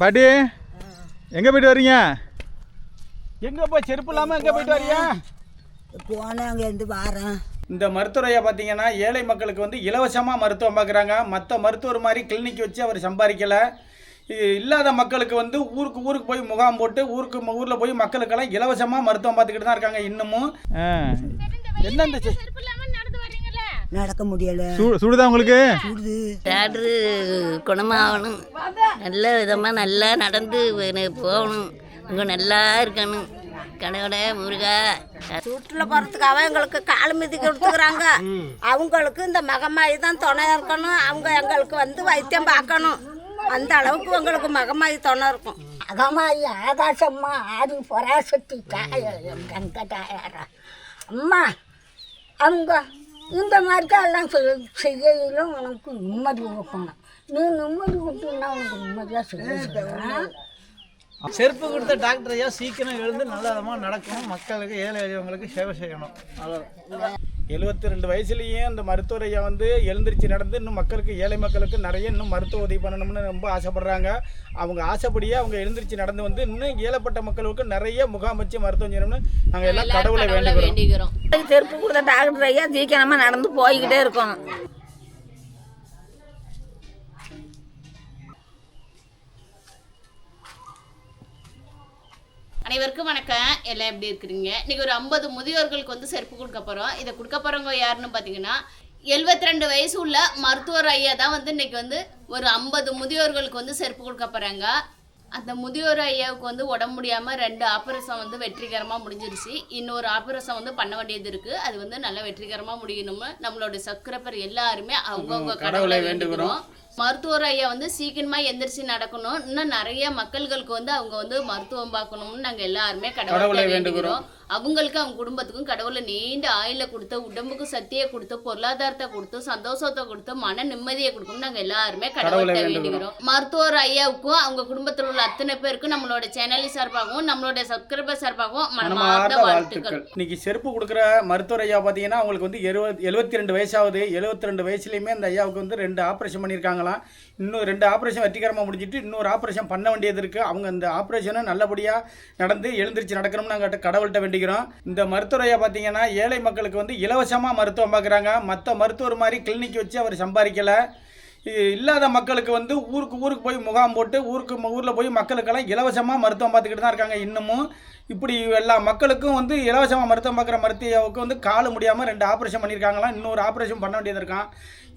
பாட்டி எங்கே போயிட்டு வர்றீங்க எங்க போய் செருப்பு இல்லாம எங்க போயிட்டு வரியா போனேன் அங்கேருந்து வாரேன். இந்த மருத்துவரையா பார்த்தீங்கன்னா ஏழை மக்களுக்கு வந்து இலவசமாக மருத்துவம் பார்க்குறாங்க மற்ற மருத்துவர் மாதிரி கிளினிக் வச்சு அவர் சம்பாதிக்கலை. இது இல்லாத மக்களுக்கு வந்து ஊருக்கு ஊருக்கு போய் முகாம் போட்டு ஊருக்கு ஊரில் போய் மக்களுக்கெல்லாம் இலவசமாக மருத்துவம் பார்த்துக்கிட்டு தான் இருக்காங்க இன்னமும். என்ன இந்த நடக்க முடியல. சுடுதா உங்களுக்கு? சுடுது. டாக்டரு குணமாகணும். நல்ல விதமாக நல்லா நடந்து போகணும். இங்கே நல்லா இருக்கணும். கடவுட முருகா. வீட்டில் போகிறதுக்காக எங்களுக்கு கால் மிதி கொடுத்துக்கிறாங்க. அவங்களுக்கு இந்த மகமாயி தான் துணை இருக்கணும். அவங்க எங்களுக்கு வந்து வைத்தியம் பார்க்கணும். அந்த அளவுக்கு எங்களுக்கு மகமாயி துணை இருக்கும். அகமாயி ஆகாசம்மா ஆதி பராசக்தி தாய கங்க தாயாரா அம்மா அவங்க இந்த மாதிரி இருக்கா எல்லாம் செய் செய்யலும் உனக்கு நிம்மதி கொடுக்கணும். நீ நிம்மதி கொடுத்தீங்கன்னா உனக்கு நிம்மதியாக செய்ய செருப்பு கொடுத்த டாக்டர் ஐயா சீக்கிரம் எழுந்து நல்ல விதமாக நடக்கணும். மக்களுக்கு ஏழை எளியவங்களுக்கு சேவை செய்யணும். அவ்வளோதான் எழுபத்தி ரெண்டு வயசுலேயும் இந்த மருத்துவர் ஐயா வந்து எழுந்திருச்சு நடந்து இன்னும் மக்களுக்கு ஏழை மக்களுக்கு நிறைய இன்னும் மருத்துவ உதவி பண்ணணும்னு ரொம்ப ஆசைப்படுறாங்க. அவங்க ஆசைப்படியே அவங்க எழுந்திருச்சு நடந்து வந்து இன்னும் ஏழைப்பட்ட மக்களுக்கு நிறைய முகாம் வச்சு மருத்துவம் செய்யணும்னு நாங்கள் எல்லாம் கடவுளை வேண்டுகிறோம். வேண்டிக்கிறோம் செருப்பு கொடுத்த டாக்டர் ஐயா சீக்கிரமாக நடந்து போய்கிட்டே இருக்கணும். அனைவருக்கும் வணக்கம். எல்லாம் எப்படி இருக்கிறீங்க? இன்னைக்கு ஒரு ஐம்பது முதியோர்களுக்கு வந்து செருப்பு கொடுக்க போகிறோம் இதை கொடுக்க போகிறவங்க யாருன்னு பார்த்தீங்கன்னா 72 ரெண்டு வயசு உள்ள மருத்துவர் ஐயா தான் வந்து இன்னைக்கு வந்து ஒரு ஐம்பது முதியோர்களுக்கு வந்து செருப்பு கொடுக்க போகிறாங்க அந்த முதியோர் ஐயாவுக்கு வந்து உடம்பு முடியாமல் ரெண்டு ஆபரேஷன் வந்து வெற்றிகரமாக முடிஞ்சிருச்சு. இன்னொரு ஆபரேஷன் வந்து பண்ண வேண்டியது இருக்குது அது வந்து நல்லா வெற்றிகரமாக முடியணும்னு நம்மளோட சக்கரப்பர் எல்லாருமே அவங்கவுங்க கடவுளை வேண்டுகிறோம். மருத்துவர் ஐயா வந்து சீக்கிரமா எந்திரிச்சு நடக்கணும். இன்னும் நிறைய மக்கள்களுக்கு வந்து அவங்க வந்து மருத்துவம் பார்க்கணும்னு நாங்க எல்லாருமே கடவுளை கடவுளை வேண்டுகிறோம். அவங்களுக்கு அவங்க குடும்பத்துக்கும் கடவுளை நீண்ட ஆயுள கொடுத்து உடம்புக்கு சக்தியை கொடுத்து பொருளாதாரத்தை கொடுத்து சந்தோஷத்தை கொடுத்து மன நிம்மதியை கொடுக்கணும் நாங்க எல்லாருமே கடவுளை வேண்டுகிறோம். மருத்துவர் ஐயாவுக்கும் அவங்க குடும்பத்தில் உள்ள அத்தனை பேருக்கும் நம்மளோட சேனல் சார்பாகவும் நம்மளோட சப்ஸ்கிரைபர் சார்பாகவும் மனமார்ந்த வாழ்த்துக்கள். இன்னைக்கு செருப்பு கொடுக்குற மருத்துவர் ஐயா பார்த்தீங்கன்னா அவங்களுக்கு வந்து எழுபது எழுபத்தி ரெண்டு வயசாகுது. எழுபத்தி ரெண்டு வயசுலையுமே அந்த ஐயாவுக்கு வந்து ரெண்டு ஆப்ரேஷன் பண்ணியிருக்காங்களாம். இன்னும் ரெண்டு ஆப்ரேஷன் வெற்றிகரமாக முடிஞ்சிட்டு இன்னொரு ஆப்ரேஷன் பண்ண வேண்டியது இருக்குது அவங்க அந்த ஆப்ரேஷனை நல்லபடியாக நடந்து எழுந்திருச்சு நடக்கணும்னு நாங்கள் கடவுள்கிட்ட வேண்டிக்கிறோம் இந்த மருத்துவர் ஐயா பார்த்தீங்கன்னா ஏழை மக்களுக்கு வந்து இலவசமாக மருத்துவம் பார்க்குறாங்க. மற்ற மருத்துவர் மாதிரி கிளினிக் வச்சு அவர் சம்பாதிக்கலை. இல்லாத மக்களுக்கு வந்து ஊருக்கு ஊருக்கு போய் முகாம் போட்டு ஊருக்கு ஊரில் போய் மக்களுக்கெல்லாம் இலவசமாக மருத்துவம் பார்த்துக்கிட்டு தான் இருக்காங்க இன்னமும். இப்படி எல்லா மக்களுக்கும் வந்து இலவசமாக மருத்துவம் பார்க்குற மருத்துவருக்கு வந்து கால் முடியாமல் ரெண்டு ஆப்ரேஷன் பண்ணியிருக்காங்களாம். இன்னொரு ஆப்ரேஷன் பண்ண வேண்டியது இருக்கான்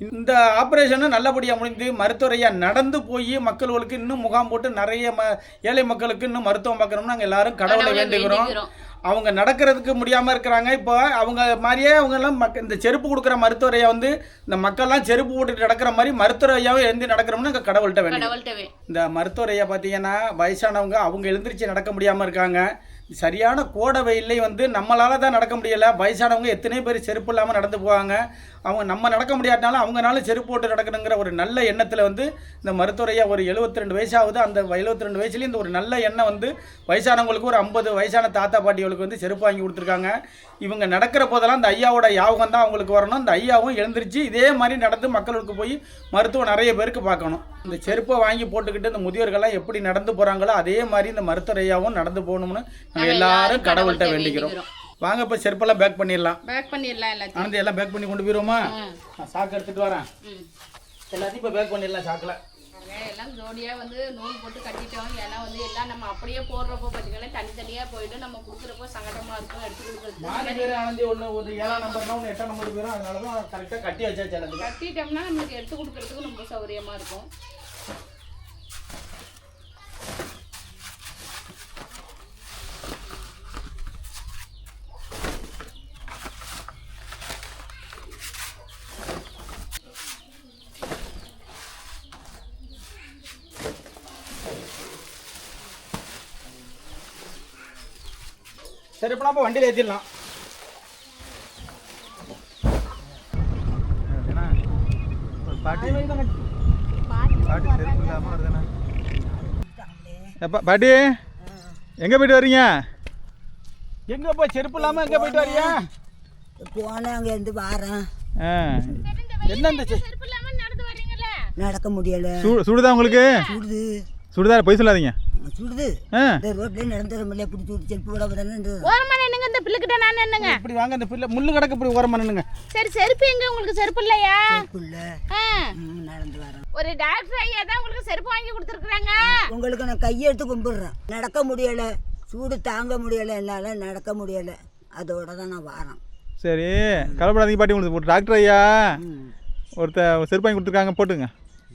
இந்த ஆப்ரேஷனும் நல்லபடியாக முடிந்து மருத்துவரையா நடந்து போய் மக்களுக்கு இன்னும் முகாம் போட்டு நிறைய ம ஏழை மக்களுக்கு இன்னும் மருத்துவம் பார்க்கணும்னு நாங்கள் எல்லாரும் கடவுளை வேண்டுகிறோம். அவங்க நடக்கிறதுக்கு முடியாமல் இருக்கிறாங்க. இப்போ அவங்க மாதிரியே அவங்கெல்லாம் மக் இந்த செருப்பு கொடுக்குற மருத்துவரையா வந்து இந்த மக்கள்லாம் செருப்பு போட்டுட்டு நடக்கிற மாதிரி மருத்துவரையாவும் எழுந்து நடக்கிறோம்னு நாங்கள் கடவுள்கிட்ட வேண்டிக்கிறோம் கடவுள்கிட்ட வே- இந்த மருத்துவரையா பார்த்தீங்கன்னா வயசானவங்க அவங்க எழுந்திரிச்சு நடக்க முடியாமல் இருக்காங்க. சரியான கோடை வெயிலே வந்து நம்மளால் தான் நடக்க முடியலை. வயசானவங்க எத்தனை பேர் செருப்பு இல்லாமல் நடந்து போவாங்க? அவங்க நம்ம நடக்க முடியாதனால அவங்கனால செருப்பு போட்டு நடக்கணுங்கிற ஒரு நல்ல எண்ணத்தில் வந்து இந்த மருத்துவரையாக ஒரு 72 ரெண்டு வயசாகுது. அந்த 72 ரெண்டு வயசுலேயும் இந்த ஒரு நல்ல எண்ணம் வந்து வயசானவங்களுக்கு ஒரு ஐம்பது வயசான தாத்தா பாட்டிகளுக்கு வந்து செருப்பு வாங்கி கொடுத்துருக்காங்க. இவங்க நடக்கிற போதெல்லாம் அந்த ஐயாவோட யாபகம் தான் அவங்களுக்கு வரணும். அந்த ஐயாவும் எழுந்திரிச்சு இதே மாதிரி நடந்து மக்களுக்கு போய் மருத்துவம் நிறைய பேருக்கு பார்க்கணும். இந்த செருப்பை வாங்கி போட்டுக்கிட்டு இந்த முதியோர்கள்லாம் எப்படி நடந்து போகிறாங்களோ அதே மாதிரி இந்த மருத்துவரையாவும் நடந்து போகணும்னு நாங்கள் எல்லாரும் கடவுள்கிட்ட வேண்டிக்கிறோம். வாங்க இப்போ செருப்பெல்லாம் பேக் பண்ணிடலாம். பேக் பண்ணிடலாம் எல்லாத்தையும். ஆனந்தி எல்லாம் பேக் பண்ணி கொண்டு போயிருவோமா? நான் சாக்கு எடுத்துட்டு வரேன். எல்லாத்தையும் இப்போ பேக் பண்ணிடலாம் சாக்கில் எல்லாம் ஜோடியாக வந்து நூல் போட்டு கட்டிட்டோம். ஏன்னா வந்து எல்லாம் நம்ம அப்படியே போடுறப்போ பார்த்தீங்கன்னா தனித்தனியாக போயிட்டு நம்ம கொடுக்குறப்போ சங்கடமாக இருக்கும் எடுத்து கொடுக்குறது ஆனந்தி ஒன்று ஒரு ஏழாம் நம்பர்னா ஒன்று எட்டாம் நம்பர் போயிடும் அதனால தான் கரெக்டாக கட்டி வச்சாச்சு கட்டிட்டோம்னா நமக்கு எடுத்து கொடுக்குறதுக்கு ரொம்ப சௌகரியமாக இருக்கும். சரி இப்போ நம்ம வண்டியில் ஏற்றிடலாம் பாட்டி. பாட்டி செருப்பு இல்லாமல் வருதுண்ணா. எப்பா பாட்டி எங்கே போயிட்டு வர்றீங்க எங்கே போய் செருப்பு இல்லாமல் எங்கே போயிட்டு வரியா? போனேன் அங்கேருந்து வாரேன். ஆ. என்ன நடக்க முடியல. சுடுதா உங்களுக்கு? சுடுது. சுடிதார் பொய் சொல்லாதீங்க. சுடுது. ஆ. இந்த ரோட்லேயே நடந்து வர முடியல பிடிச்சி விட்டு செல்ஃபு விட ஓரமா நின்னுங்க இந்த பிள்ளைகிட்ட நான் நின்னுங்க. இப்படி வாங்க இந்த பிள்ளை முள்ளு கிடக்கு இப்படி ஓரமா நின்னுங்க. சரி செருப்பு எங்க? உங்களுக்கு செருப்பு இல்லையா? புள்ள ஆ, நடந்து வரேன். ஒரு டாக்டர் ஐயா தான் உங்களுக்கு செருப்பு வாங்கி கொடுத்துருக்குறாங்க. உங்களுக்கு நான் கையெடுத்து கும்பிடுறேன். நடக்க முடியலை. சூடு தாங்க முடியலை. என்னால் நடக்க முடியலை. அதோட தான் நான் வரேன். சரி கவலைப்படாதீங்க பாட்டி உங்களுக்கு ஒரு டாக்டர் ஐயா ஒருத்தர் செருப்பு வாங்கி கொடுத்துருக்காங்க போட்டுங்க.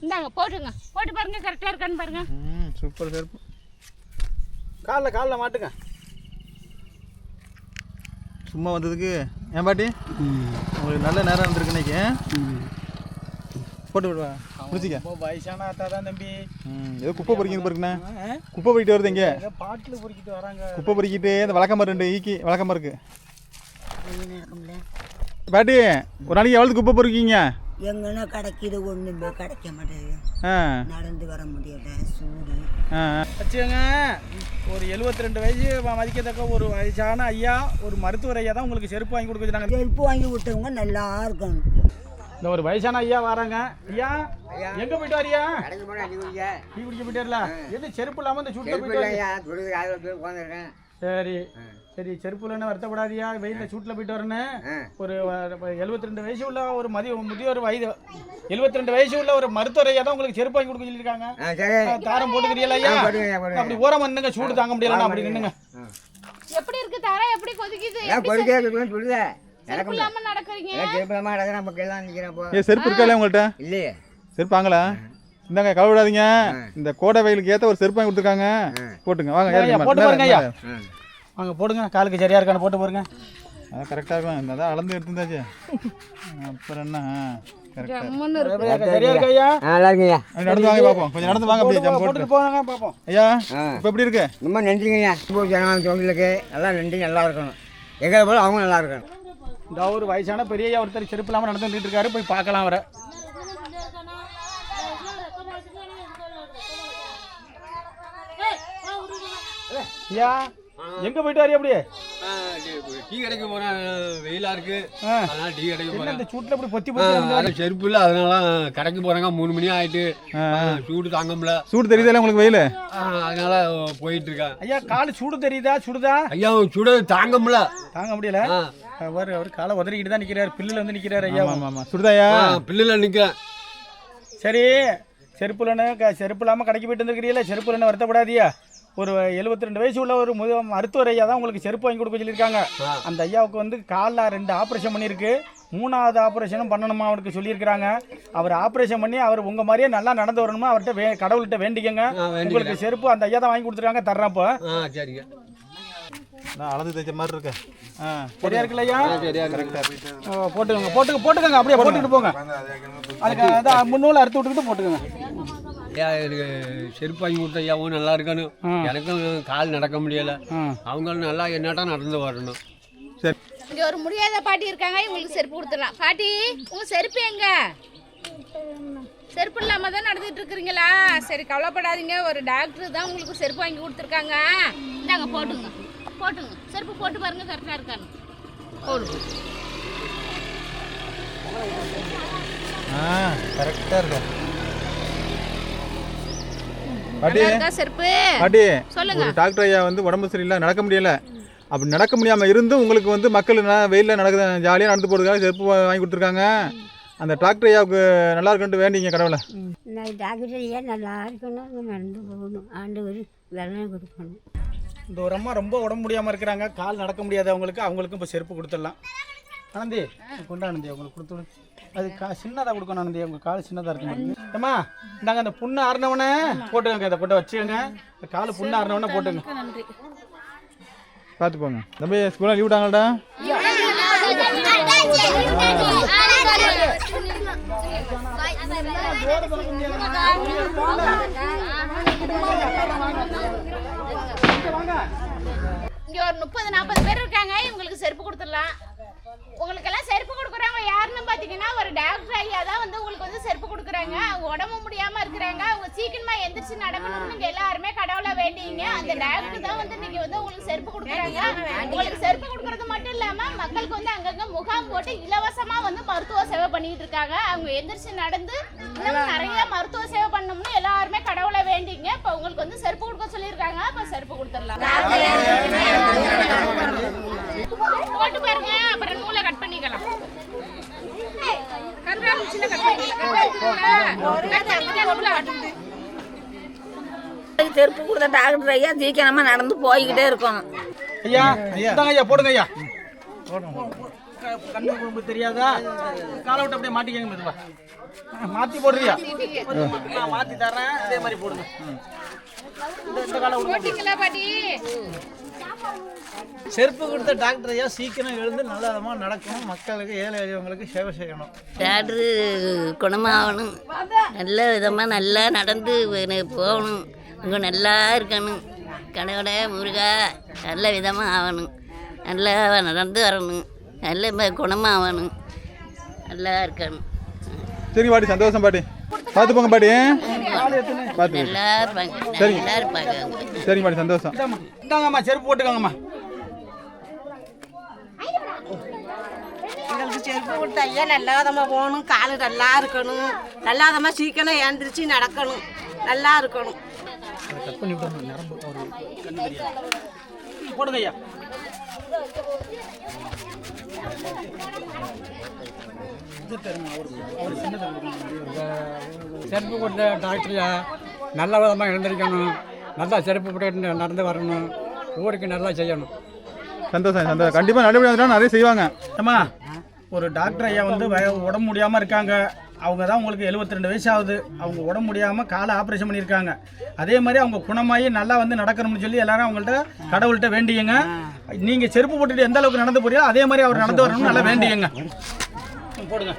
இந்தாங்க போட்டுங்க. போட்டு பாருங்க கரெக்டா இருக்கான்னு பாருங்க. ம் சூப்பர் செருப்பு. காலில் காலில் மாட்டுங்க. சும்மா வந்ததுக்கு. ஏன் பாட்டி? உங்களுக்கு நல்ல நேரம் வந்திருக்கு இன்னைக்கு. போட்டு விடுவா. பிடிச்சிக்க வயசான அத்தா தான் தம்பி. ஏதோ குப்பை பொறிக்கிறது பாருங்கண்ணா குப்பை பொறிக்கிட்டு வருது இங்கே. பாட்டில் பொறுக்கிட்டு வராங்க. குப்பை பொறிக்கிட்டு இந்த வழக்கமாக ரெண்டு ஈக்கி வழக்கமாக இருக்கு. பாட்டி ஒரு நாளைக்கு எவ்வளோ குப்பை பொறுக்கீங்க? எங்கன்னா கிடைக்கிது ஒன்றுமே கிடைக்க மாட்டேங்குது. ஆ. நடந்து வர முடியல சூடு. வச்சுக்கோங்க ஒரு 72 ரெண்டு வயசு மதிக்கத்தக்க ஒரு வயசான ஐயா ஒரு மருத்துவர் ஐயா தான் உங்களுக்கு செருப்பு வாங்கி கொடுக்க சொன்னாங்க. செருப்பு வாங்கி விட்டவங்க நல்லா இருக்கணும். இந்த ஒரு வயசான ஐயா வராங்க. ஐயா எங்க போயிட்டு வரியா? டீ குடிக்க போயிட்டாருல. எது செருப்பு இல்லாம இந்த சூட்டில் போயிட்டு வரியா? சரி. சரி செருப்பு இல்லைன்னு வருத்தப்படாதியா. வெயில்ல சூட்டில் போயிட்டு வரேன்னு. ஒரு எழுபத்தி ரெண்டு வயசு உள்ள ஒரு மதிய முதியோர் வயது எழுபத்தி ரெண்டு வயசு உள்ள ஒரு மருத்துவர் ஐயா தான் உங்களுக்கு செருப்பு வாங்கி கொடுக்க சொல்லியிருக்காங்க? தாரம் போட்டுக்கிறீங்களா ஐயா? அப்படி ஓரம் நின்னுங்க சூடு தாங்க முடியல. அப்படி நின்னுங்க. எப்படி இருக்கு தர? எப்படி கொதிக்குது? எப்படி செருப்பு- சொல்லுதே. செருப்பு இல்லாம நடக்கிறீங்க. ஏ செருப்பு இருக்கா இல்லையா உங்கள்கிட்ட இல்லையே. செருப்பு வாங்கலா? இந்தாங்க கவலைப்படாதீங்க இந்த கோடை வெயிலுக்கு ஏற்ற ஒரு செருப்பு வாங்கி கொடுத்துருக்காங்க. போட்டுங்க வாங்க போட்டு பாருங்க ஐயா. வாங்க போடுங்க காலுக்கு சரியா இருக்கான்னு போட்டு பாருங்க. அதான் கரெக்டாக இருக்கும். இந்த அதான் அளந்து எடுத்துருந்தாச்சு. அப்புறம் என்ன? ரொம்ப நன்றிங்கய்யா தொழிலுக்கு நல்லா நன்றி நல்லா இருக்கணும். எங்களை போல அவங்க நல்லா இருக்கணும். இந்த ஒரு வயசான பெரிய ஒருத்தர் செருப்பு இல்லாம நடந்து வந்துட்டு இருக்காரு. போய் பார்க்கலாம் அவரை. ஐயா எங்க போயிட்டு வரி அப்படியே? டீ கடைக்கு போறேன். வெயிலா இருக்கு. அதனால டீ கடைக்கு போறேன். இந்த சூட்ல இப்படி பொத்தி பொத்தி செருப்பு இல்ல அதனால கடைக்கு போறாங்க. மூணு மணி ஆயிட்டு. சூடு தாங்க முடியல. சூடு தெரியுதுல்ல உங்களுக்கு வெயில்? அதனால போயிட்டு இருக்கேன். ஐயா கால் சூடு தெரியுதா? சுடுதா? ஐயா சுட தாங்க முடியல. தாங்க முடியல. அவர் அவர் காலை உதறிக்கிட்டு தான் நிக்கிறாரு. பில்லுல வந்து நிக்கிறாரு ஐயா. சுடுதாயா பில்லுல நிக்கிறேன். சரி செருப்பு இல்லைன்னு செருப்பு இல்லாமல் கடைக்கு போயிட்டு வந்துருக்கிறீங்களா செருப்பு இல்லைன்னு வருத்தப்படாதியா ஒரு 72 ரெண்டு வயசு உள்ள ஒரு முத மருத்துவர் ஐயா தான் உங்களுக்கு செருப்பு வாங்கி கொடுக்க சொல்லியிருக்காங்க. அந்த ஐயாவுக்கு வந்து காலில் ரெண்டு ஆப்ரேஷன் பண்ணியிருக்கு. மூணாவது ஆப்ரேஷனும் பண்ணணுமா அவருக்கு சொல்லியிருக்கிறாங்க. அவர் ஆப்ரேஷன் பண்ணி அவர் உங்கள் மாதிரியே நல்லா நடந்து வரணுமா? அவர்கிட்ட வே கடவுள்கிட்ட வேண்டிக்கங்க. உங்களுக்கு செருப்பு அந்த ஐயா தான் வாங்கி கொடுத்துருக்காங்க தர்றப்போ சரிங்க. நான் அளந்து தைச்ச மாதிரி இருக்கு. ஆ சரியா இருக்குல்ல ஐயா? சரியா ஓ, போட்டுக்கோங்க போட்டுக்க போட்டுக்கோங்க அப்படியே போட்டுக்கிட்டு போங்க. அதுக்கு அதான் முன்னூல் அறுத்து விட்டுக்கிட்டு போட்டுக்கோங்க. ஐயா எனக்கு செருப்பு வாங்கி கொடுத்த ஐயாவும் நல்லா இருக்கணும். எனக்கும் கால் நடக்க முடியல. அவங்களும் நல்லா என்னட்டம் நடந்து வரணும். இங்க ஒரு முடியாத பாட்டி இருக்காங்க இவங்களுக்கு செருப்பு கொடுத்துடலாம். பாட்டி உங்க செருப்பு எங்க? செருப்பு இல்லாம தான் நடந்துட்டு இருக்கிறீங்களா? சரி கவலைப்படாதீங்க. ஒரு டாக்டர் தான் உங்களுக்கு செருப்பு வாங்கி கொடுத்துருக்காங்க. இந்தாங்க போட்டுங்க. போட்டுங்க. செருப்பு போட்டு பாருங்க கரெக்டா இருக்கான்னு. போடுங்க ஆ கரெக்டாக இருக்கு? இருக்கா செருப்பு? பாட்டி சொல்லுங்க. ஒரு டாக்டர் ஐயா வந்து உடம்பு சரியில்லை நடக்க முடியல. அப்படி நடக்க முடியாமல் இருந்தும் உங்களுக்கு வந்து மக்கள் ந- வெயில்ல நடக்குது ஜாலியாக நடந்து போகிறதுக்காக செருப்பு வாங்கி கொடுத்துருக்காங்க. அந்த டாக்டர் ஐயாவுக்கு நல்லா இருக்குன்ட்டு வேண்டிங்க கடவுளை. டாக்டர் ஏன் நல்லா இருக்கணும் நடந்து போகணும். ஆண்டவர் வெள்ளை கொடுக்கணும். இந்த ஒரு அம்மா ரொம்ப உடம்பு முடியாமல் இருக்கிறாங்க. கால் நடக்க முடியாதவங்களுக்கு அவங்களுக்கும் இப்போ செருப்பு கொடுத்துடலாம். ஆனந்தி கொண்டு ஆனந்தி அவங்களுக்கு கொடுத்து விடு. அது கா சின்னதாக கொடுக்கணும் ஆனந்தி உங்கள் கால் சின்னதாக இருக்கு ஏம்மா இந்தாங்க அந்த புண்ணு ஆறினவனே போட்டுக்கோங்க இதை போட்டு வச்சுக்கோங்க. இந்த கால் புண்ணு ஆறினவனே போட்டுங்க பார்த்து போங்க. தம்பி ஸ்கூலில் லீவ் விட்டாங்கடா இங்க ஒரு முப்பது நாற்பது பேர் இருக்காங்க இவங்களுக்கு செருப்பு கொடுத்துடலாம். உங்களுக்கெல்லாம் செருப்பு கொடுக்குறாங்க யாருன்னு பார்த்தீங்கன்னா ஒரு டாக்டர் ஐயா தான் வந்து உங்களுக்கு வந்து செருப்பு கொடுக்குறாங்க. அவங்க உடம்பு முடியாம இருக்கிறாங்க. அவங்க சீக்கிரமா எந்திரிச்சு நடக்கணும்னு நீங்க எல்லாருமே கடவுளை வேண்டிங்க அந்த டாக்டர் தான் வந்து நீங்கள் வந்து உங்களுக்கு செருப்பு கொடுக்குறாங்க. உங்களுக்கு செருப்பு கொடுக்குறது மட்டும் இல்லாம மக்களுக்கு வந்து அங்கங்க முகாம் போட்டு இலவசமா வந்து மருத்துவ சேவை பண்ணிட்டு இருக்காங்க. அவங்க எந்திரிச்சு நடந்து இன்னும் நிறைய மருத்துவ சேவை பண்ணணும்னு எல்லாருமே கடவுளை வேண்டிங்க இப்ப உங்களுக்கு வந்து செருப்பு கொடுக்க சொல்லியிருக்காங்க. அப்ப செருப்பு கொடுத்துடலாம் போட்டு பாருங்க அப்புறம் நூலை கட் பண்ணிக்கலாம் கருவேப்பிலை கட் பண்ணிக்கலாம் கட் பண்ணிக்கலாம் நூலை கட் பண்ணி செருப்பு கொடுத்த டாக்டர் ஐயா சீக்கிரமா நடந்து போய்கிட்டே இருக்கணும். ஐயா இந்தாங்க ஐயா போடுங்க ஐயா. கண்ணு குறும்பு தெரியாதா? காலை விட்டு அப்படியே மாட்டிக்கங்க மெதுவா. மாத்தி போடுறியா? நான் மாத்தி தரேன் அதே மாதிரி போடுங்க. செருப்பு கொடுத்த டாக்டர் ஐயா சீக்கிரம் எழுந்து நல்ல விதமாக நடக்கணும். மக்களுக்கு ஏழை எளியவங்களுக்கு சேவை செய்யணும். டாக்டரு குணமாகணும். நல்ல விதமாக நல்லா நடந்து போகணும். இங்கே நல்லா இருக்கணும். கடவுளை முருகா நல்ல விதமாக ஆகணும். நல்லா நடந்து வரணும். நல்ல குணமாகணும். நல்லா இருக்கணும். சரி பாட்டி சந்தோஷம் பாட்டி. பார்த்து போங்க பாட்டி பார்த்து சரிங்க. சரிங்க பாட்டி சந்தோஷம். இந்தாங்கம்மா செருப்பு போட்டுக்கோங்கம்மா. எங்களுக்கு செருப்பு கொடுத்த ஐயா நல்லாதமாக போகணும். காலு நல்லா இருக்கணும். நல்லாதமாக சீக்கிரம் எழுந்திரிச்சு நடக்கணும். நல்லா இருக்கணும். போடுங்க ஐயா. செருப்பு கொடுத்த டாக்டரையா நல்ல விதமாக எழுந்திருக்கணும். நல்லா செருப்பு போட்டு நடந்து வரணும். ஊருக்கு நல்லா செய்யணும். சந்தோஷம் சந்தோஷம். கண்டிப்பாக வந்துட்டா நிறைய செய்வாங்க. அம்மா ஒரு டாக்டர் ஐயா வந்து வய- உடம்பு முடியாமல் இருக்காங்க. அவங்க தான் உங்களுக்கு 72 ரெண்டு வயசு ஆகுது. அவங்க உடம்பு முடியாமல் காலை ஆப்ரேஷன் பண்ணியிருக்காங்க. அதே மாதிரி அவங்க குணமாகி நல்லா வந்து நடக்கணும்னு சொல்லி எல்லாரும் அவங்கள்ட்ட கடவுள்கிட்ட வேண்டியங்க. நீங்கள் செருப்பு போட்டுட்டு எந்த அளவுக்கு நடந்து போறீங்களோ அதே மாதிரி அவர் நடந்து வரணும்னு நல்லா வேண்டியங்க. போடுங்க.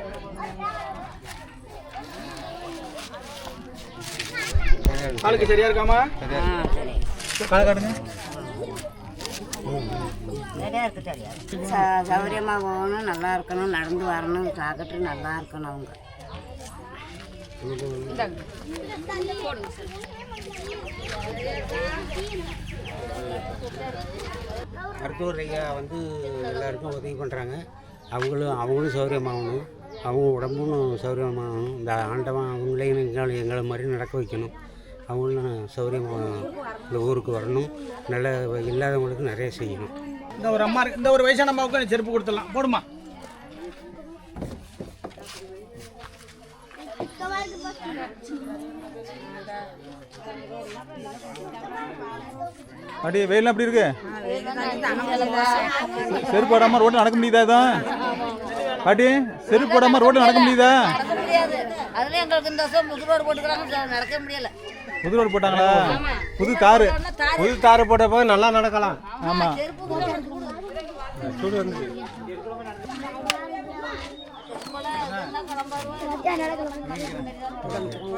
காலுக்கு சரியா இருக்காமா? காலை காட்டுங்க. சௌகரியமாக போகணும் நல்லா இருக்கணும் நடந்து வரணும் டாக்டர் நல்லா இருக்கணும் அவங்க. மருத்துவர் ஐயா வந்து எல்லாருக்கும் உதவி பண்ணுறாங்க அவங்களும் அவங்களும் சௌகரியமாகணும் அவங்க உடம்பும் சௌகரியமாகணும் இந்த ஆண்டவன் அவங்களையும் எங்களை எங்களை மாதிரி நடக்க வைக்கணும். அவங்களும் சௌகரியமாக இந்த ஊருக்கு வரணும். நல்ல இல்லாதவங்களுக்கு நிறைய செய்யணும். இந்த ஒரு அம்மா இந்த ஒரு வயசான அம்மாவுக்கு செருப்பு கொடுத்துடலாம். போடுமா? பாட்டி வெயிலாம் எப்படி இருக்கு? செருப்பு போடாமல் ரோட்டில் நடக்க முடியுதா இதான் பாட்டி செருப்பு போடாமல் ரோட்டில் நடக்க முடியுதா? அதில் எங்களுக்கு இந்த வருஷம் புது ரோடு போட்டுக்கிறாங்க நடக்க முடியல புது ரோடு போட்டாங்களா புது தாரு புது தாறு போட்ட போது நல்லா நடக்கலாம் ஆமாம்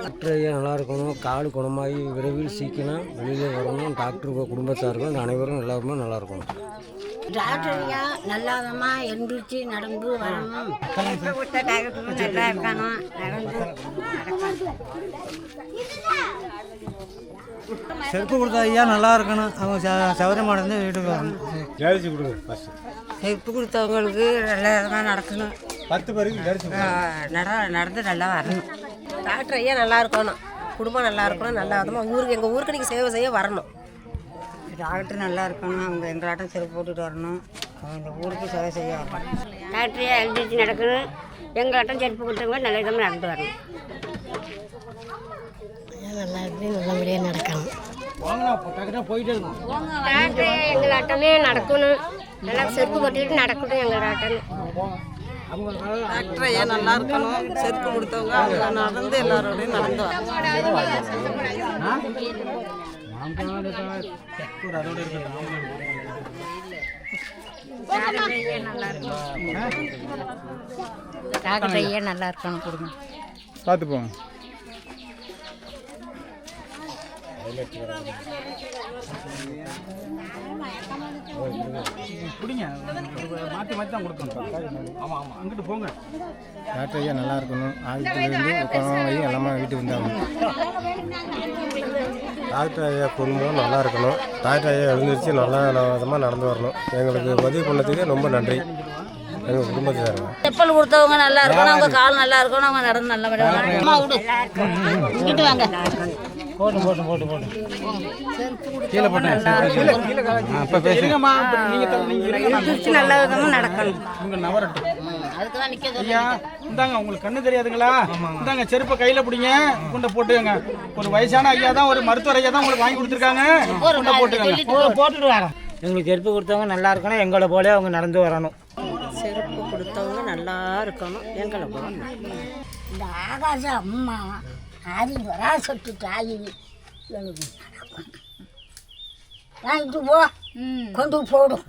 அற்றையாக நல்லா இருக்கணும் கால் குணமாகி விரைவில் சீக்கிரம் வெளியில் வரணும் டாக்டர் குடும்பத்தார்கள் அனைவரும் எல்லாருமே நல்லா இருக்கணும் டாக்டர் ஐயா நல்லாதமா எந்திரிச்சு நடந்து வரணும். விட்ட டாக்டர் நல்லா இருக்கணும் செருப்பு கொடுத்த ஐயா நல்லா இருக்கணும். அவங்க சௌகரியமாக இருந்து வீட்டுக்கு வரணும். ஜெயிச்சு கொடுங்க ஃபஸ்ட்டு செருப்பு கொடுத்தவங்களுக்கு நல்லா நடக்கணும். பத்து பேருக்கு ஜெயிச்சு நட நடந்து நல்லா வரணும். டாக்டர் ஐயா நல்லா இருக்கணும். குடும்பம் நல்லா இருக்கணும். நல்லா விதமாக ஊருக்கு எங்கள் ஊருக்கு நீங்கள் சேவை செய்ய வரணும். டாக்டர் நல்லா இருக்கணும் அவங்க எங்களாட்டம் செருப்பு போட்டுட்டு வரணும். அவங்க ஊருக்கு சேவை செய்ய வரணும். டாக்டரே எழுந்திரிச்சு நடக்கணும் எங்களாட்டம் செருப்பு கொடுத்தவங்க நல்ல விதமாக நடந்து வரணும். நல்லா நல்லபடியாக நடக்கணும்? டாக்டரே எங்களாட்டமே நடக்கணும். நல்லா செருப்பு கட்டிட்டு நடக்கணும் எங்களாட்டம். டாக்டர் ஐயா நல்லா இருக்கணும்? செருப்பு கொடுத்தவங்க அவங்க நடந்து எல்லாரோடையும் நடந்து வரணும். நல்லா இருக்கணும் கொடுங்க பார்த்து போங்க பிடிங்க. மாற்றி மாற்றி தான் கொடுக்கணும். ஆமாம் ஆமாம் அங்கிட்டு போங்க. டாக்டர் ஐயா நல்லா இருக்கணும். குணம் வழி எல்லாமே வீட்டுக்கு வந்தாங்க டாக்டர் ஐயா குடும்பம் நல்லா இருக்கணும். டாக்டர் ஐயா எழுந்திரிச்சு நல்லா விதமாக நடந்து வரணும். எங்களுக்கு உதவி பண்ணதுக்கு ரொம்ப நன்றி. எங்கள் குடும்பத்துக்காரங்க செப்பல் கொடுத்தவங்க நல்லா இருக்கணும். அவங்க கால் நல்லா இருக்கணும். அவங்க நடந்து நல்ல அம்மா விடு. இங்கிட்டு வாங்க. போட்டும் போட்டும் போட்டு போட்டு. கீழே போட்டேன் அப்போ பேசுங்க இருங்கம்மா. நீங்கள் நீங்கள் இருங்க நல்ல விதமாக நடக்கணும். உங்கள் நவரட்டும். ஐயா இந்தாங்க உங்களுக்கு கண்ணு தெரியாதுங்களா? இந்தாங்க செருப்பை கையில் பிடிங்க கொண்ட போட்டுக்கங்க. ஒரு வயசான ஐயா தான் ஒரு மருத்துவர் ஐயா தான் உங்களுக்கு வாங்கி கொடுத்துருக்காங்க. கொண்ட போட்டுக்கங்க. போட்டுட்டு வரோம் எங்களுக்கு செருப்பு கொடுத்தவங்க நல்லா இருக்கணும் எங்களை போல அவங்க நடந்து வரணும். செருப்பு கொடுத்தவங்க நல்லா இருக்கணும் எங்களை போகணும் இந்த ஆகாச அம்மா ஆதி வரா சொட்டு தாயி எனக்கு வாங்கிட்டு போ. கொண்டு போடும்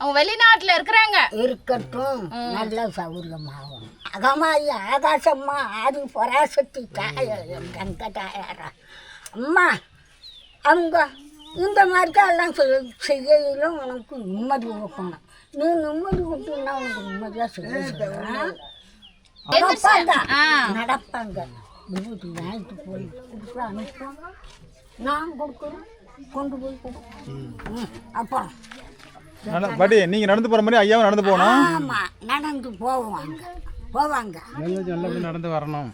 அவங்க வெளிநாட்டுல இருக்கிறாங்க. இருக்கட்டும் நல்ல சௌரியமாகும் அகமாயி ஆகாசம்மா ஆதி பராசக்தி தாய கங்க தாயாரா. அம்மா அவங்க இந்த மாதிரி எல்லாம் செய்யலும் உனக்கு நிம்மதி கொடுக்கணும் நீ நிம்மதி கொடுத்தீங்கன்னா உனக்கு நிம்மதியாக செய்ய நடப்பாங்க. நடப்பாங்க. விபூதி வாங்கிட்டு போய் கொடுக்க அனுப்போம் நான் கொடுக்குறேன் கொண்டு போய் கொடு. ம், அப்புறம். பாட்டி நீங்கள் நடந்து போகிற மாதிரி ஐயாவும் நடந்து போகணும். ஆமாம் நடந்து போவாங்க போவாங்க. நடந்து வரணும்.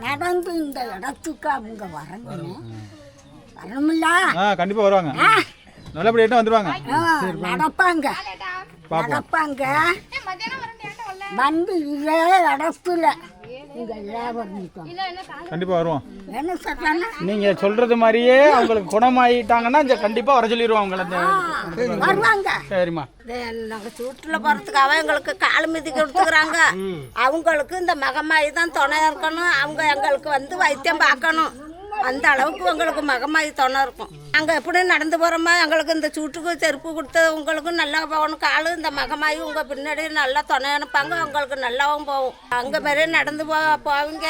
நடந்து இந்த இடத்துக்கு அவங்க வரணும். வரணுமில்ல ஆ கண்டிப்பாக வருவாங்க. நல்லபடியாக வந்துடுவாங்க ஆ, நடப்பாங்க. நடப்பாங்க. வந்து இதே இடத்துல கண்டிப்பாக வருவோம். நீங்கள் சொல்கிறது மாதிரியே அவங்களுக்கு குணமாயிட்டாங்கன்னா இங்க கண்டிப்பாக வர சொல்லிடுவோம் அவங்கள. வருவாங்க. சரிம்மா. நாங்கள் சூட்டில் போகிறதுக்காக எங்களுக்கு கால் மிதி கொடுத்துக்கிறாங்க. அவங்களுக்கு இந்த மகமாயி தான் துணையாக இருக்கணும். அவங்க எங்களுக்கு வந்து வைத்தியம் பார்க்கணும். அந்த அளவுக்கு உங்களுக்கு மகமாயி துணை இருக்கும். நாங்கள் எப்படி நடந்து போகிறோமோ எங்களுக்கு இந்த சூட்டுக்கு செருப்பு கொடுத்து உங்களுக்கும் நல்லா போகணும். காலு இந்த மகமாயி உங்கள் பின்னாடி நல்லா துணை அனுப்பாங்க உங்களுக்கு நல்லாவும் போகும். அங்கே மாரி நடந்து போ போவீங்க.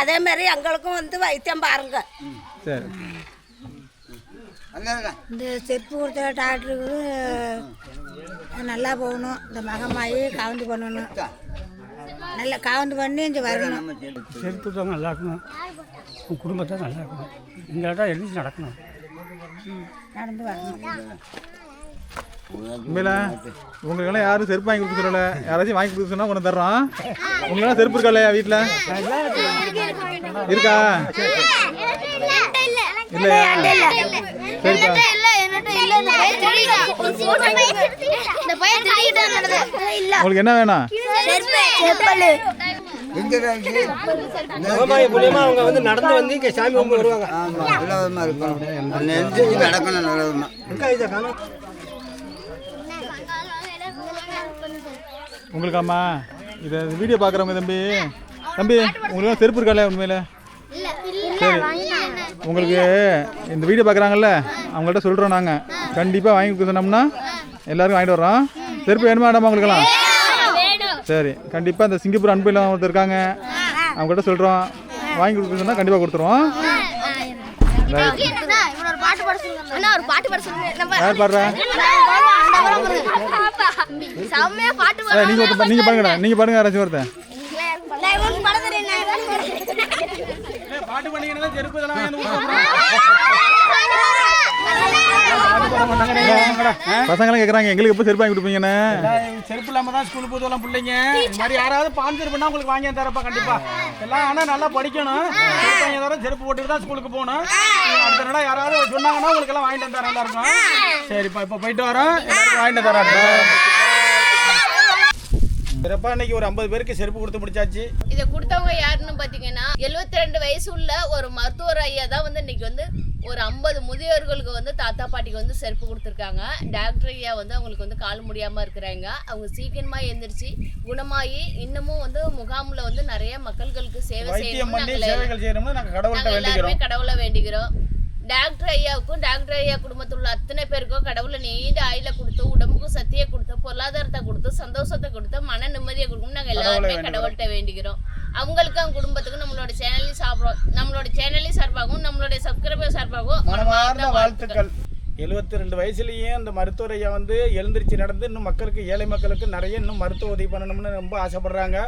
அதே மாதிரி எங்களுக்கும் வந்து வைத்தியம் பாருங்க. இந்த செருப்பு கொடுத்த டாக்டருக்கு நல்லா போகணும். இந்த மகமாயி கவுந்து பண்ணணும். நல்லா கவுந்து பண்ணி இங்கே வரணும். செருப்பு தான் நல்லா இருக்கணும். உன் குடும்பத்தை நல்லா இருக்கணும். எங்கள்கிட்ட எழுதி நடக்கணும். நடந்து வரணும் உண்மையில உங்களுக்கெல்லாம் யாரும் செருப்பு வாங்கி சொல்லல யாராச்சும் வாங்கி கொடுக்க சொன்னா கொண்டு தர்றோம் உங்களுக்கெல்லாம் செருப்பு இருக்கா இல்லையா வீட்டில் இருக்கா இல்லையா சரிப்பா உங்களுக்கு என்ன வேணும் மூலியமா அவங்க வந்து நடந்து வந்து இங்கே சாமி கும்பிட்டு வருவாங்க. நல்லவிதமாக இருக்கணும். நெஞ்சு நடக்கணும் நல்லவிதமாக உங்களுக்காம்மா இதை வீடியோ பார்க்குறவங்க தம்பி தம்பி உங்களுக்கு செருப்பு இருக்கால உண்மையில? சரி. உங்களுக்கு இந்த வீடியோ பார்க்குறாங்கல்ல அவங்கள்ட்ட சொல்கிறோம் நாங்கள் கண்டிப்பாக வாங்கி சொன்னோம்னா எல்லாருக்கும் வாங்கிட்டு வர்றோம். செருப்பு வேணுமா வேண்டாமா உங்களுக்கெல்லாம் சரி கண்டிப்பாக இந்த சிங்கப்பூர் அன்பு இல்லாமல் ஒருத்தர் இருக்காங்க. அவங்கள்ட்ட சொல்கிறோம் வாங்கி கொடுக்க சொன்னால் கண்டிப்பாக கொடுத்துருவோம். ஒருத்தர் நீங்கள் பாருங்கடா நீங்கள் பாருங்க யாராச்சும் ஒருத்தன் பாட்டு பண்ணிங்கன்னா செருப்பு இதெல்லாம் வாங்கி வந்து பசங்களாம் கேட்குறாங்க எங்களுக்கு எப்போ செருப்பு வாங்கி கொடுப்பீங்கண்ணே எல்லாம் செருப்பு இல்லாம தான் ஸ்கூலுக்கு போதும் பிள்ளைங்க. இது மாதிரி யாராவது செருப்புனா உங்களுக்கு வாங்கி தரப்பா கண்டிப்பா. எல்லாம் ஆனால் நல்லா படிக்கணும். செருப்பு வாங்கி தர செருப்பு போட்டுட்டு தான் ஸ்கூலுக்கு போகணும். அடுத்த நாள் யாராவது சொன்னாங்கன்னா உங்களுக்கு எல்லாம் வாங்கிட்டு தர நல்லா இருக்கும் சரிப்பா இப்போ போயிட்டு வரோம். வாங்கிட்டு தரோம் சிறப்பா இன்னைக்கு ஒரு ஐம்பது பேருக்கு செருப்பு கொடுத்து முடிச்சாச்சு. இதை கொடுத்தவங்க யாருன்னு பார்த்தீங்கன்னா 72 ரெண்டு வயசு உள்ள ஒரு மருத்துவர் ஐயா தான் வந்து இன்னைக்கு வந்து ஒரு ஐம்பது முதியோர்களுக்கு வந்து தாத்தா பாட்டிக்கு வந்து செருப்பு கொடுத்துருக்காங்க. டாக்டர் ஐயா வந்து அவங்களுக்கு வந்து கால் முடியாமல் இருக்கிறாங்க. அவங்க சீக்கிரமாக எந்திரிச்சு குணமாகி இன்னமும் வந்து முகாமில் வந்து நிறைய மக்கள்களுக்கு சேவை செய்யணும் நாங்கள் எல்லாருமே கடவுளை வேண்டிக்கிறோம். டாக்டர் ஐயாவுக்கும் டாக்டர் ஐயா குடும்பத்தில் உள்ள அத்தனை பேருக்கும் கடவுளை நீண்ட ஆயில கொடுத்து உடம்புக்கும் சத்தியை கொடுத்து பொருளாதாரத்தை கொடுத்து சந்தோஷத்தை கொடுத்து மன நிம்மதியை கொடுக்கணும் நாங்கள் எல்லாருமே. கடவுள்கிட்ட வேண்டிக்கிறோம். அவங்களுக்கு அவங்க குடும்பத்துக்கும் நம்மளோட சேனலையும் சாப்பிடும் நம்மளோட சேனலையும் சார்பாகவும் நம்மளுடைய சப்ஸ்கிரைபர் சார்பாகவும் வாழ்த்துக்கள். எழுபத்தி ரெண்டு வயசுலேயே அந்த மருத்துவர் ஐயா வந்து எழுந்திருச்சு நடந்து இன்னும் மக்களுக்கு ஏழை மக்களுக்கு நிறைய இன்னும் மருத்துவ உதவி பண்ணணும்னு ரொம்ப ஆசைப்படுறாங்க.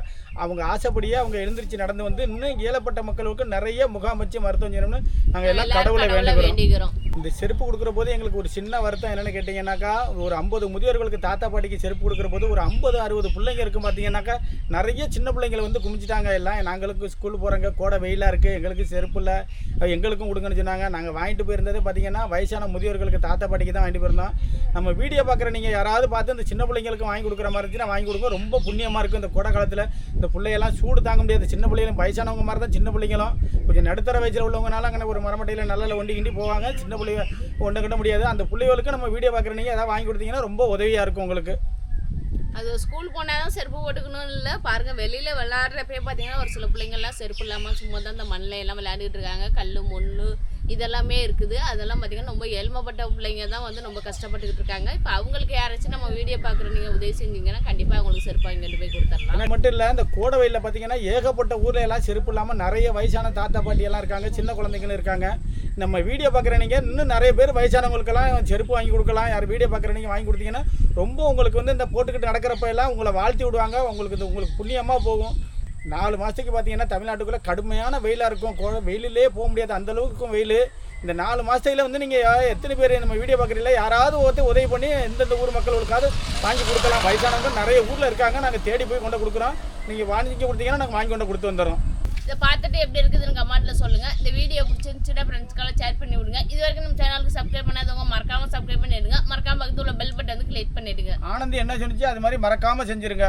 அவங்க ஆசைப்படியே அவங்க எழுந்திருச்சு நடந்து வந்து இன்னும் ஏழப்பட்ட மக்களுக்கு நிறைய முகாம் வச்சு மருத்துவம் செய்யணும்னு நாங்கள் எல்லாம் கடவுளை வேண்டுகிறோம். இந்த செருப்பு கொடுக்குற போது எங்களுக்கு ஒரு சின்ன வருத்தம் என்னன்னு கேட்டிங்கன்னாக்கா ஒரு ஐம்பது முதியோர்களுக்கு தாத்தா பாட்டிக்கு செருப்பு கொடுக்குற போது ஒரு ஐம்பது அறுபது பிள்ளைங்க இருக்கும் பார்த்தீங்கன்னாக்கா நிறைய சின்ன பிள்ளைங்களை வந்து குமிச்சிட்டாங்க எல்லாம். நாங்களுக்கு ஸ்கூல் போகிறோங்க கோடை வெயிலாக இருக்குது எங்களுக்கு செருப்பு இல்லை. எங்களுக்கும் கொடுங்கன்னு சொன்னாங்க. நாங்கள் வாங்கிட்டு போயிருந்தது பார்த்தீங்கன்னா வயசான முதியோர்களுக்கு தாத்தா பாட்டிக்கு தான் வாங்கிட்டு போயிருந்தோம். நம்ம வீடியோ பார்க்குற நீங்கள் யாராவது பார்த்து இந்த சின்ன பிள்ளைங்களுக்கு வாங்கி கொடுக்குற மாதிரி இருந்துச்சுன்னா வாங்கி கொடுங்க. ரொம்ப புண்ணியமாக இருக்கும் இந்த கோடை காலத்தில். இந்த பிள்ளையெல்லாம் சூடு தாங்க முடியாது. சின்ன பிள்ளைகளும் வயசானவங்க மாதிரி தான் சின்ன பிள்ளைங்களும். கொஞ்சம் நடுத்தர வயசில் உள்ளவங்கனால அங்கே ஒரு மரமட்டையில் நல்ல ஒண்டி கிண்டி போவாங்க. சின்ன பிள்ளைங்க ஒன்று கட்ட முடியாது. அந்த பிள்ளைகளுக்கு நம்ம வீடியோ பார்க்குற நீங்கள் ஏதாவது வாங்கி கொடுத்தீங்கன்னா ரொம்ப உதவியாக இருக்கும் உங்களுக்கு. அது ஸ்கூல் போனால் தான் செருப்பு போட்டுக்கணும் இல்லை. பாருங்க வெளியில் விளையாடுறப்பே பார்த்தீங்கன்னா ஒரு சில பிள்ளைங்கள்லாம் செருப்பு இல்லாமல் சும்மா தான் இந்த மண்ணில் எல்லாம் விளையாண்டுட்டு இருக்காங்க. கல் மண்ணு இதெல்லாமே இருக்குது. அதெல்லாம் பார்த்தீங்கன்னா ரொம்ப ஏழ்மைப்பட்ட பிள்ளைங்க தான் வந்து ரொம்ப கஷ்டப்பட்டுக்கிட்டு இருக்காங்க. இப்போ அவங்களுக்கு யாராச்சும் நம்ம வீடியோ பார்க்குற நீங்கள் உதவி செஞ்சீங்கன்னா கண்டிப்பாக அவங்களுக்கு செருப்பு வாங்கிட்டு போய் கொடுத்துடலாம். அது மட்டும் இல்லை இந்த கோடை பார்த்தீங்கன்னா ஏகப்பட்ட ஊரில் எல்லாம் செருப்பு இல்லாமல் நிறைய வயசான தாத்தா பாட்டி எல்லாம் இருக்காங்க சின்ன குழந்தைங்களும் இருக்காங்க. நம்ம வீடியோ பார்க்குற நீங்கள் இன்னும் நிறைய பேர் வயசானவங்களுக்கெல்லாம் செருப்பு வாங்கி கொடுக்கலாம். யார் வீடியோ பார்க்குற நீங்கள் வாங்கி கொடுத்தீங்கன்னா ரொம்ப உங்களுக்கு வந்து இந்த போட்டுக்கிட்டு நடக்கிறப்ப எல்லாம் உங்களை வாழ்த்தி விடுவாங்க. உங்களுக்கு இந்த உங்களுக்கு புண்ணியமாக போகும். நாலு மாதத்துக்கு பார்த்தீங்கன்னா தமிழ்நாட்டுக்குள்ளே கடுமையான வெயிலாக இருக்கும். வெயிலிலே போக முடியாது. அந்த அளவுக்கு வெயில். இந்த நாலு மாதத்துல வந்து நீங்கள் எத்தனை பேர் நம்ம வீடியோ பார்க்குறீங்களா யாராவது ஒருத்தர் உதவி பண்ணி எந்தெந்த ஊர் மக்களுக்காவது வாங்கி கொடுக்கலாம். வயசானவங்க நிறைய ஊரில் இருக்காங்க. நாங்கள் தேடி போய் கொண்டு கொடுக்குறோம். நீங்கள் வாங்கி கொடுத்தீங்கன்னா நாங்கள் வாங்கி கொண்டு கொடுத்து வந்துடுறோம். இதை பார்த்துட்டு எப்படி இருக்குதுன்னு கமெண்ட்டில் சொல்லுங்கள் இந்த வீடியோ பிடிச்சிருந்துச்சுன்னா ஃப்ரெண்ட்ஸ்க்கெல்லாம் ஷேர் பண்ணி விடுங்க. இது வரைக்கும் நம்ம சேனலுக்கு சப்ஸ்கிரைப் பண்ணாதவங்க மறக்காமல் சப்ஸ்கிரைப் பண்ணிடுங்க. மறக்காம பக்கத்துல உள்ள பெல் பட்டன் வந்து கிளிக் பண்ணிடுங்க. ஆனந்தி என்ன சொன்னிச்சு? அது மாதிரி மறக்காமல் செஞ்சுருங்க.